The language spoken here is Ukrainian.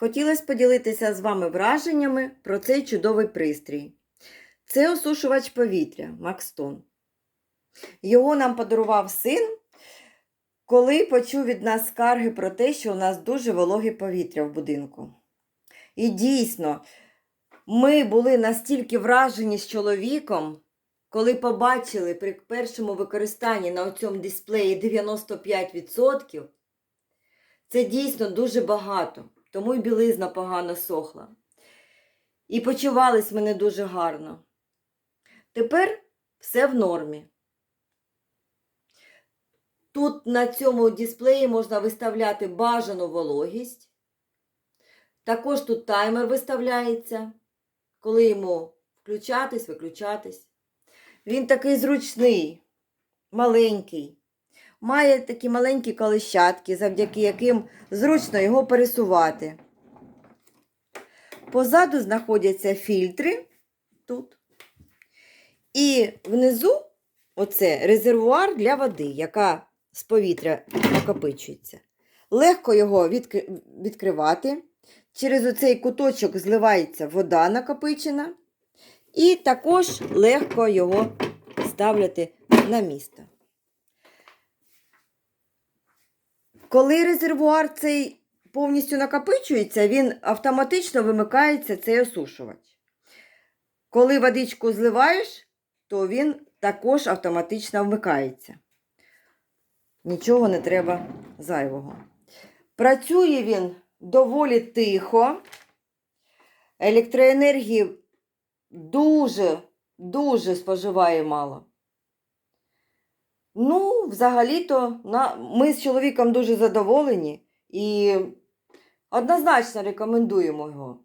Хотілося поділитися з вами враженнями про цей чудовий пристрій. Це осушувач повітря Макстон. Його нам подарував син, коли почув від нас скарги про те, що у нас дуже вологе повітря в будинку. І дійсно, ми були настільки вражені з чоловіком, коли побачили при першому використанні на цьому дисплеї 95%, це дійсно дуже багато, тому й білизна погано сохла. І почувались ми не дуже гарно. Тепер все в нормі. Тут на цьому дисплеї можна виставляти бажану вологість. Також тут таймер виставляється, коли йому включатись, виключатись. Він такий зручний, маленький. Має такі маленькі колищатки, завдяки яким зручно його пересувати. Позаду знаходяться фільтри тут. І внизу оце резервуар для води, яка з повітря накопичується. Легко його відкривати. Через оцей куточок зливається вода накопичена. І також легко його ставляти на місто. Коли резервуар цей повністю накопичується, він автоматично вимикається цей осушувач. Коли водичку зливаєш, то він також автоматично вмикається. Нічого не треба зайвого. Працює він доволі тихо. Електроенергії дуже, дуже споживає мало. Ну, взагалі-то ми з чоловіком дуже задоволені і однозначно рекомендуємо його.